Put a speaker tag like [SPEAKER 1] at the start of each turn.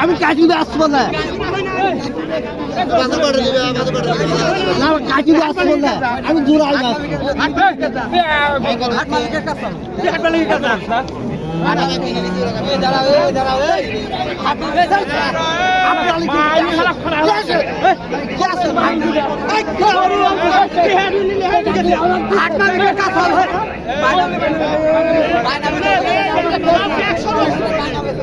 [SPEAKER 1] আমি কাজু আসব না কাটিবে আসব না আমি দূর আসব